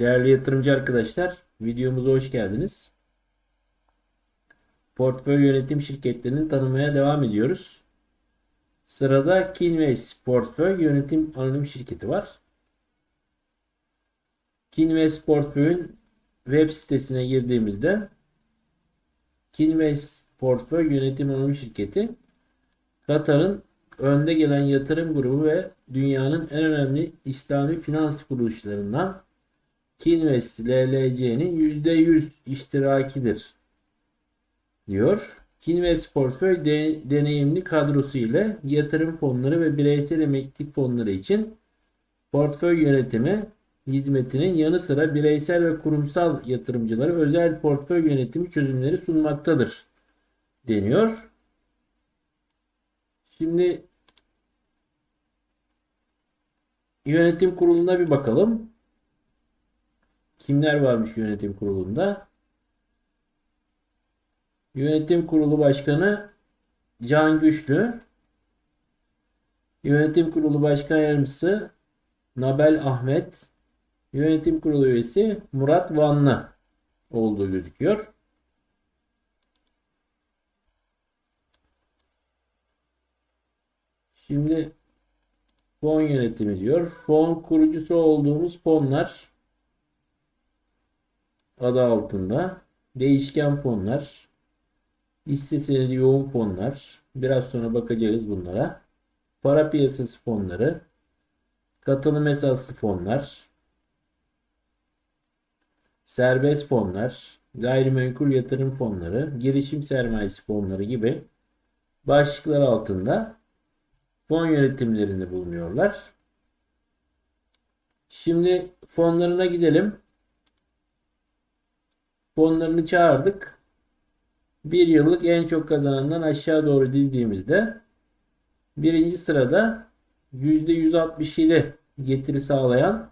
Değerli yatırımcı arkadaşlar, videomuza hoş geldiniz. Portföy yönetim şirketlerini tanımaya devam ediyoruz. Sırada Kinvest Portföy Yönetim Anonim Şirketi var. Kinvest Portföy'ün web sitesine girdiğimizde Kinvest Portföy Yönetim Anonim Şirketi Katar'ın önde gelen yatırım grubu ve dünyanın en önemli İslami finans kuruluşlarından Kinvest LLC'nin %100 iştirakidir diyor. Kinvest portföy de, deneyimli kadrosu ile yatırım fonları ve bireysel emeklilik fonları için portföy yönetimi hizmetinin yanı sıra bireysel ve kurumsal yatırımcılara özel portföy yönetimi çözümleri sunmaktadır deniyor. Şimdi yönetim kuruluna bir bakalım. Kimler varmış yönetim kurulunda? Yönetim kurulu başkanı Can Güçlü. Yönetim kurulu başkan yardımcısı Nabel Ahmet. Yönetim kurulu üyesi Murat Vanlı olduğu gözüküyor. Şimdi fon yönetimi diyor. Fon kurucusu olduğumuz fonlar adı altında değişken fonlar, hisse senedi yoğun fonlar, biraz sonra bakacağız bunlara. Para piyasası fonları, katılım esaslı fonlar, serbest fonlar, gayrimenkul yatırım fonları, girişim sermayesi fonları gibi başlıklar altında fon yönetimlerinde bulunuyorlar. Şimdi fonlarına gidelim. Fonlarını çağırdık. Bir yıllık en çok kazanandan aşağı doğru dizdiğimizde birinci sırada %167 getiri sağlayan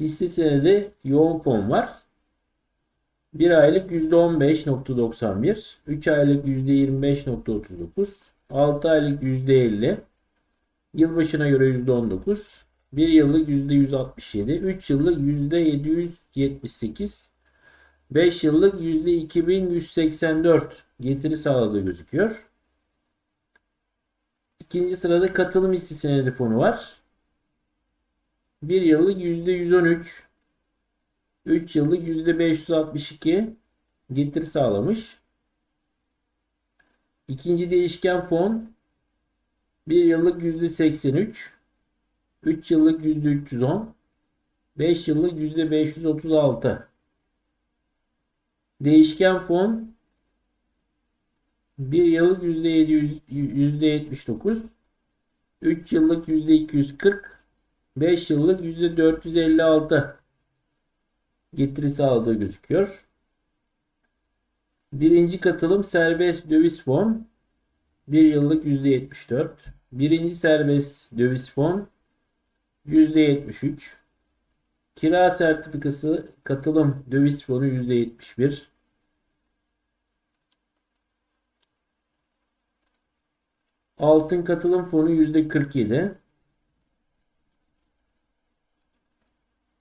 hisse senedi yoğun fon var. 1 aylık %15.91, 3 aylık %25.39, 6 aylık %50, yılbaşına göre %19, 1 yıllık %167, 3 yıllık %778, 5 yıllık %2184 getiri sağladığı gözüküyor. İkinci sırada katılım hisse senedi fonu var. 1 yıllık %113, 3 yıllık %562 getiri sağlamış. İkinci değişken fon 1 yıllık %83, 3 yıllık %310, 5 yıllık %536 Değişken fon 1 yıllık %700, %79 3 yıllık %240 5 yıllık %456 getiri sağladığı gözüküyor. Birinci katılım serbest döviz fon 1 yıllık %74 birinci serbest döviz fon %73 kira sertifikası katılım döviz fonu %71 Altın katılım fonu %47.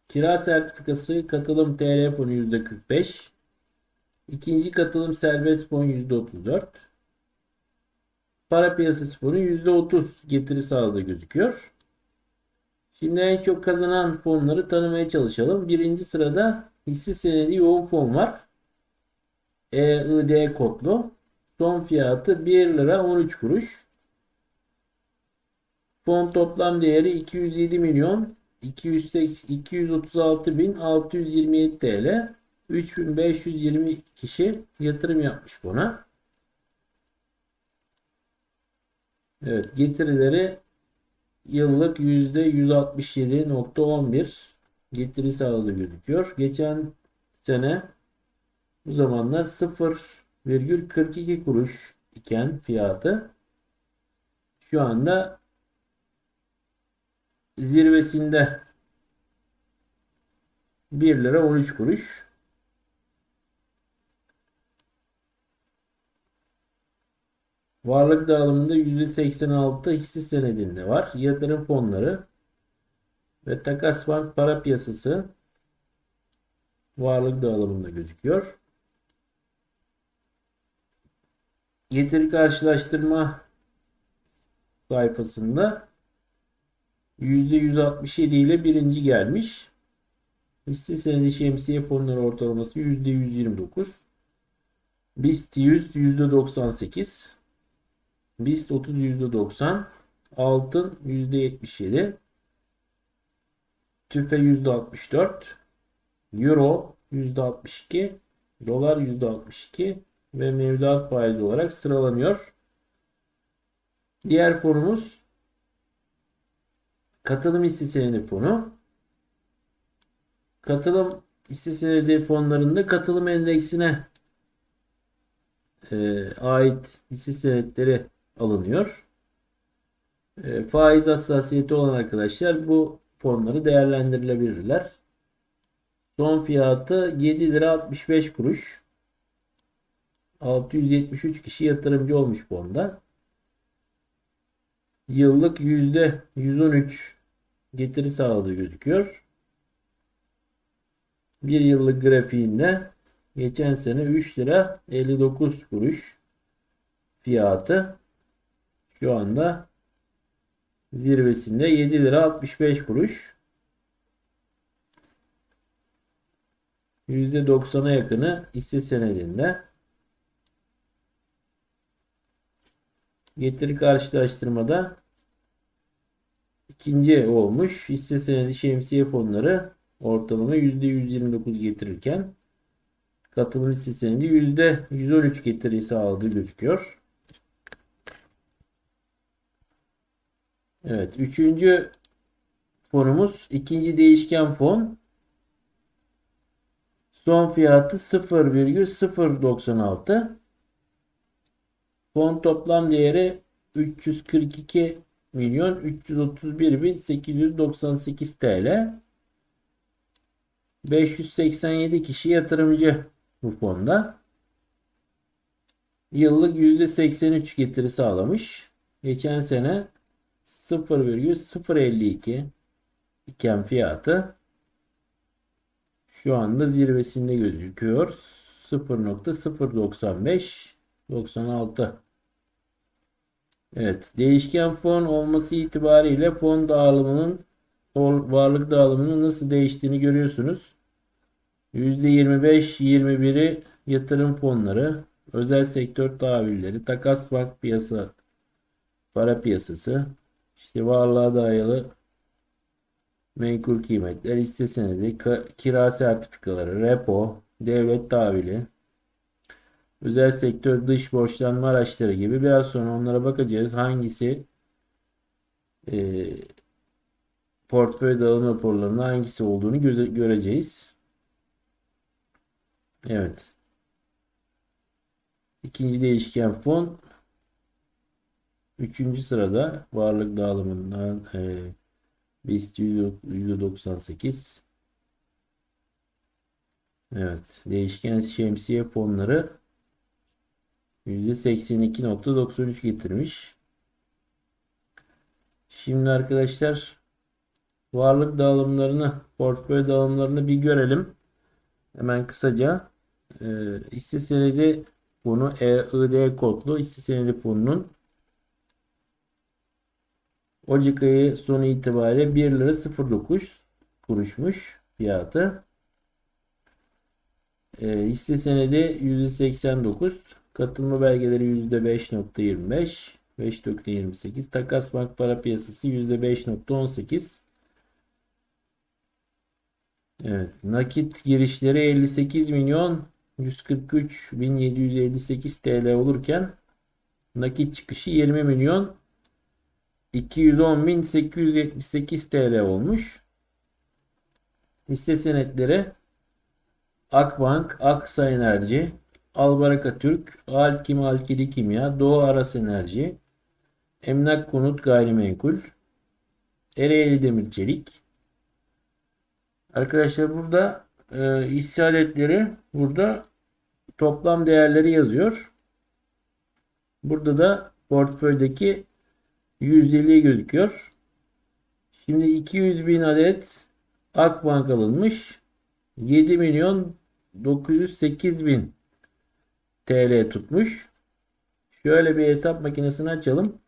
Kira sertifikası katılım TL fonu %45. İkinci katılım serbest fon %34. Para piyasası fonu %30 getiri sağladığı gözüküyor. Şimdi en çok kazanan fonları tanımaya çalışalım. Birinci sırada hisse senedi yoğun fon var. EID kodlu. Son fiyatı 1 lira 13 kuruş. Fon toplam değeri 207 milyon 236 bin 627 TL. 3520 kişi yatırım yapmış buna. Evet getirileri yıllık %167.11 getiri sağladığı gözüküyor. Geçen sene bu zamanlar 0,42 kuruş iken fiyatı şu anda zirvesinde 1 lira 13 kuruş. Varlık dağılımında %86 hisse senedinde var. Yatırım fonları ve takas bank para piyasası varlık dağılımında gözüküyor. Getiri karşılaştırma sayfasında %167 ile birinci gelmiş. Hisse senedi şemsiye fonları ortalaması %129. BIST 100 %98. BIST 30 %90. Altın %77. TÜFE %64. Euro %62. Dolar %62 ve mevduat faizi olarak sıralanıyor. Diğer fonumuz katılım hisse senedi fonu. Katılım hisse senedi fonlarında katılım endeksine e, ait hisse senetleri alınıyor. E, faiz hassasiyeti olan arkadaşlar bu fonları değerlendirilebilirler. Son fiyatı 7 lira 65 kuruş. 673 kişi yatırımcı olmuş fonda. Yıllık %113 getiri sağladığı gözüküyor. Bir yıllık grafiğinde geçen sene 3 lira 59 kuruş fiyatı şu anda zirvesinde 7 lira 65 kuruş. %90'a yakını hisse senedinde. Getiri karşılaştırmada ikinci olmuş. Hisse senedi şemsiye fonları ortalama %129 getirirken katılım hisse senedi %113 getiri sağladığı gözüküyor. Evet. Üçüncü fonumuz ikinci değişken fon. Son fiyatı 0,096. Fon toplam değeri 342 milyon 331 bin 898 TL. 587 kişi yatırımcı bu fonda. Yıllık %83 getiri sağlamış. Geçen sene 0,052 iken fiyatı şu anda zirvesinde gözüküyor. 0.095 96 Evet. Değişken fon olması itibariyle fon dağılımının varlık dağılımının nasıl değiştiğini görüyorsunuz. %25-21'i yatırım fonları, özel sektör tahvilleri, takas bank piyasa, para piyasası, işte varlığa dayalı menkul kıymetler, hisse senedi, kira sertifikaları, repo, devlet tahvili, özel sektör dış borçlanma araçları gibi biraz sonra onlara bakacağız. Hangisi e, portföy dağılım raporlarında hangisi olduğunu göze, göreceğiz. Evet. İkinci değişken fon Üçüncü sırada varlık dağılımından e, BIST %98 Evet. Değişken şemsiye fonları %82.93 getirmiş. Şimdi arkadaşlar varlık dağılımlarını, portföy dağılımlarını bir görelim. Hemen kısaca e, hisse senedi fonu EID kodlu hisse senedi fonunun Ocak ayı sonu itibariyle 1 lira 09 kuruşmuş fiyatı. E, hisse senedi %89. Katılma belgeleri %5.25. 5.28. Takas bank para piyasası %5.18. Evet. Nakit girişleri 58 milyon 143 bin 758 TL olurken nakit çıkışı 20 milyon 210.878 TL olmuş. Hisse senetleri Akbank, Aksa Enerji, Albaraka Türk, Alkim Alkili Kimya, Doğu Aras Enerji, Emlak Konut Gayrimenkul, Ereğli Demir Çelik. Arkadaşlar burada e, hisse burada toplam değerleri yazıyor. Burada da portföydeki yüzdeliği gözüküyor. Şimdi 200 bin adet Akbank alınmış. 7 milyon 908 bin TL tutmuş. Şöyle bir hesap makinesini açalım.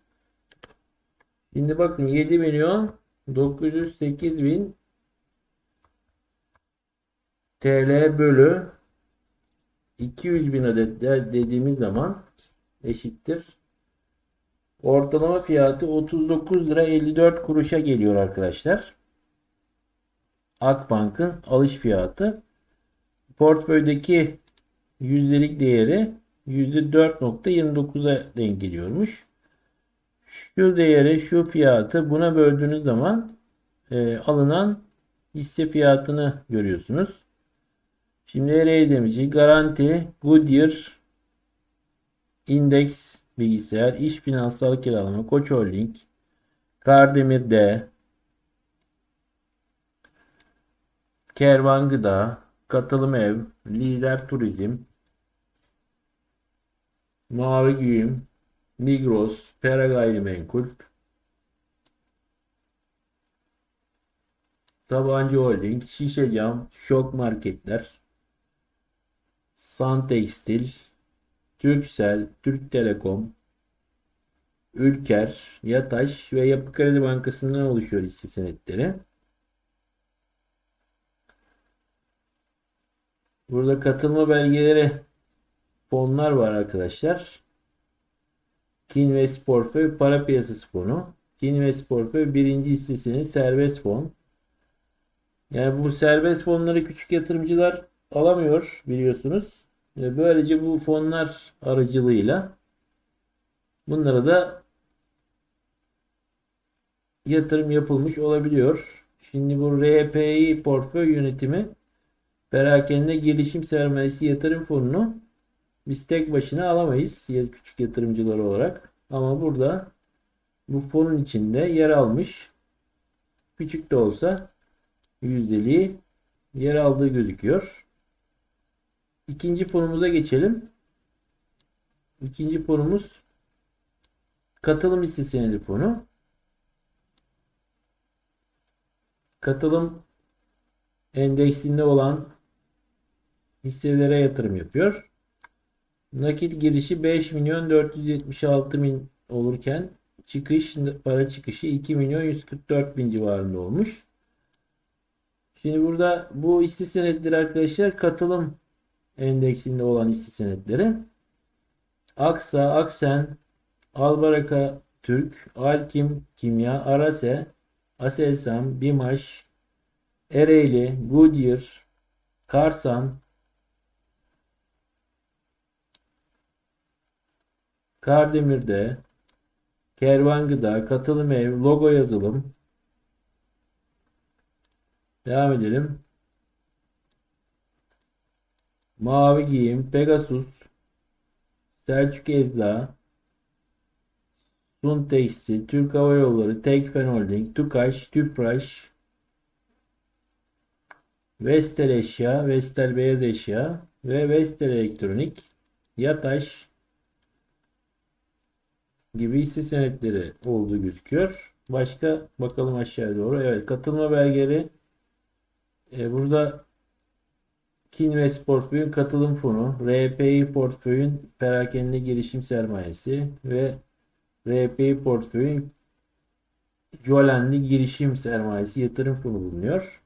Şimdi bakın 7 milyon 908 bin TL bölü 200 bin adet de- dediğimiz zaman eşittir. Ortalama fiyatı 39 lira 54 kuruşa geliyor arkadaşlar. Akbank'ın alış fiyatı. Portföydeki yüzdelik değeri %4.29'a denk geliyormuş. Şu değeri, şu fiyatı buna böldüğünüz zaman e, alınan hisse fiyatını görüyorsunuz. Şimdi RA demişi garanti Goodyear Index bilgisayar, iş finansal kiralama, Koç Holding, Kardemir D, Kervan Gıda, Katılım Ev, Lider Turizm, Mavi Giyim, Migros, Pera Gayrimenkul, Sabancı Holding, Şişe Cam, Şok Marketler, San Tekstil, Türksel, Türk Telekom, Ülker, Yataş ve Yapı Kredi Bankası'ndan oluşuyor hisse senetleri. Burada katılma belgeleri fonlar var arkadaşlar. Kinvest Portföy Para Piyasası Fonu. Kinvest Portföy birinci hissesinin serbest fon. Yani bu serbest fonları küçük yatırımcılar alamıyor biliyorsunuz. Böylece bu fonlar aracılığıyla bunlara da yatırım yapılmış olabiliyor. Şimdi bu RPI portföy yönetimi perakende gelişim sermayesi yatırım fonunu biz tek başına alamayız küçük yatırımcılar olarak. Ama burada bu fonun içinde yer almış küçük de olsa yüzdeliği yer aldığı gözüküyor. İkinci fonumuza geçelim. İkinci fonumuz katılım hisse senedi fonu. Katılım endeksinde olan hisselere yatırım yapıyor. Nakit girişi 5 milyon 476 bin olurken çıkış para çıkışı 2 milyon 144 bin civarında olmuş. Şimdi burada bu hisse senetleri arkadaşlar katılım endeksinde olan hisse senetleri. Aksa, Aksen, Albaraka Türk, Alkim Kimya, Arase, Aselsan, Bimaş, Ereğli, Goodyear, Karsan, Kardemir'de, Kervan Gıda, Katılım Ev, Logo Yazılım. Devam edelim. Mavi Giyim, Pegasus, Selçuk Ezdağ, Sun Tekstil, Türk Hava Yolları, Tekfen Holding, Tukaş, Tüpraş, Vestel Eşya, Vestel Beyaz Eşya ve Vestel Elektronik, Yataş gibi hisse senetleri olduğu gözüküyor. Başka bakalım aşağıya doğru. Evet katılma belgeleri e, burada Kinvest Portföy'ün katılım fonu, RPI Portföy'ün perakende girişim sermayesi ve RPI Portföy'ün Jolenli girişim sermayesi yatırım fonu bulunuyor.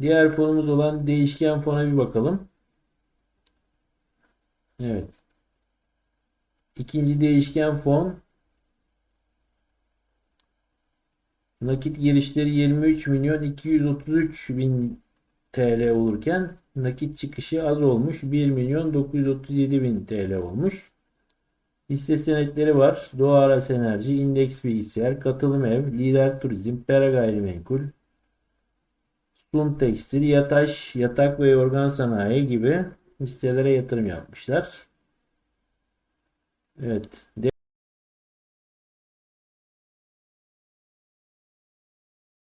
Diğer fonumuz olan değişken fona bir bakalım. Evet. İkinci değişken fon nakit girişleri 23 milyon 233 bin TL olurken nakit çıkışı az olmuş 1 milyon 937 bin TL olmuş. Hisse senetleri var. Doğu Aras Enerji, İndeks Bilgisayar, Katılım Ev, Lider Turizm, Pera Gayrimenkul, Sun Tekstil, Yataş, Yatak ve Yorgan Sanayi gibi hisselere yatırım yapmışlar. Evet.